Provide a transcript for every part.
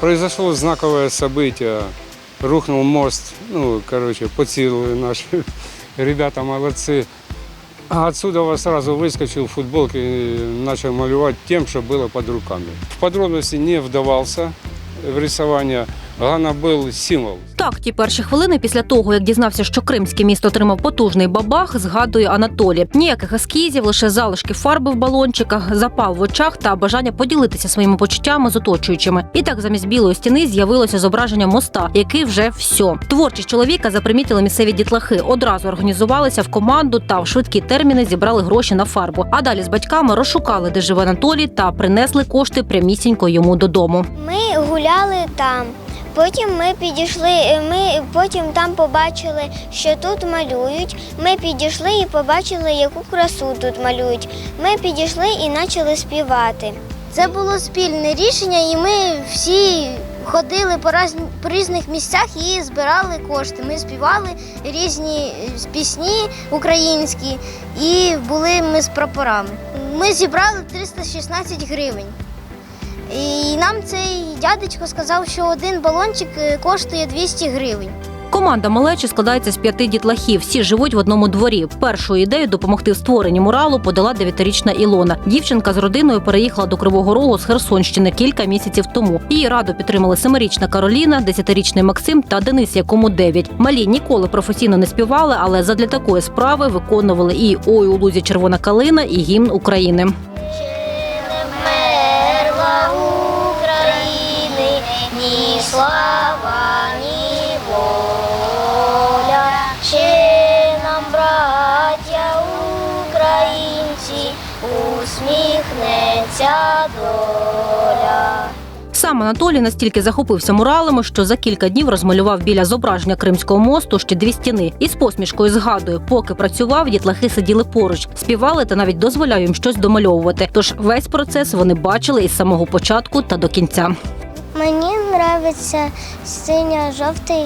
Произошло знаковое событие. Рухнул мост. Ну, короче, поцеловали наши ребята молодцы. А отсюда я сразу выскочил в футболке и начал малевать тем, что было под руками. В подробности не вдавался в рисование. Главное был символ. Так, ті перші хвилини після того, як дізнався, що кримське місто отримав потужний бабах, згадує Анатолій. Ніяких ескізів, лише залишки фарби в балончиках, запал в очах та бажання поділитися своїми почуттями з оточуючими. І так замість білої стіни з'явилося зображення моста, який вже все. Творчість чоловіка запримітили місцеві дітлахи. Одразу організувалися в команду та в швидкі терміни зібрали гроші на фарбу. А далі з батьками розшукали, де живе Анатолій, та принесли кошти прямісінько йому додому. Ми гуляли там. Потім ми підійшли, е, ми потім там побачили, що тут малюють. Ми підійшли і побачили, яку красу тут малюють. Ми підійшли і почали співати. Це було спільне рішення, і ми всі ходили по, раз... по різних місцях і збирали кошти. Ми співали різні е, пісні українські і були ми з прапорами. Ми зібрали 316 гривень. І нам цей дядечко сказав, що один балончик е, коштує 200 гривень. Команда малечі складається з п'яти дітлахів. Всі живуть в одному дворі. Першу ідею допомогти в створенні муралу подала дев'ятирічна Ілона. Дівчинка з родиною переїхала до Кривого Рогу з Херсонщини кілька місяців тому. Її радо підтримали семирічна Кароліна, десятирічний Максим та Денис, якому дев'ять. Малі ніколи професійно не співали, але задля такої справи виконували і Ой у лузі червона калина, і гімн України. Доля. Сам Анатолій настільки захопився муралами, що за кілька днів розмалював біля зображення Кримського мосту ще дві стіни. І з посмішкою згадує, поки працював, дітлахи сиділи поруч, співали та навіть дозволяв їм щось домальовувати. Тож весь процес вони бачили із самого початку та до кінця. Мені подобається синьо-жовтий.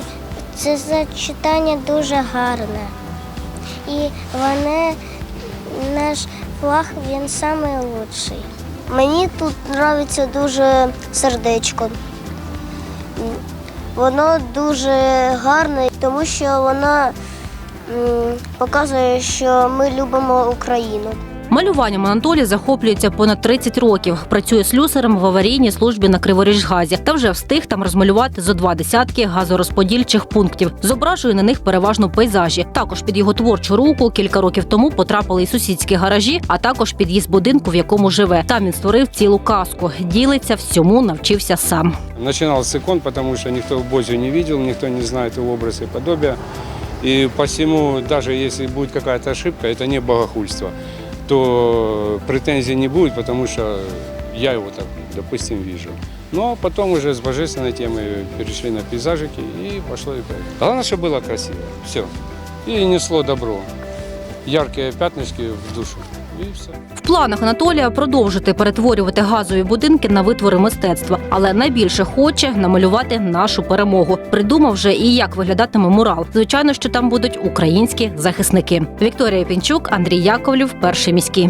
Це зачитання дуже гарне. І вони, наш флаг, він найкращий. Мені тут подобається дуже сердечко. Воно дуже гарне, тому що воно показує, що ми любимо Україну. Малюванням Анатолій захоплюється понад 30 років. Працює слюсарем в аварійній службі на Криворіжгазі та вже встиг там розмалювати зо два десятки газорозподільчих пунктів. Зображує на них переважно пейзажі. Також під його творчу руку кілька років тому потрапили і сусідські гаражі, а також під'їзд будинку, в якому живе. Там він створив цілу казку. Ділиться всьому, навчився сам. Начинал с икон, потому что никто в Бозию не видел, никто не знает его образ и подобия. И посему, даже если будет какая-то ошибка, это не богохульство, то претензий не будет, потому что я его так, допустим, вижу. Ну, а потом уже с божественной темы перешли на пейзажики и пошло и поехало. Главное, чтобы было красиво. Все. И несло добро. Яркие пятнышки в душу. В планах Анатолія продовжити перетворювати газові будинки на витвори мистецтва, але найбільше хоче намалювати нашу перемогу. Придумав вже і як виглядатиме мурал. Звичайно, що там будуть українські захисники. Вікторія Пінчук, Андрій Яковлів, перший міський.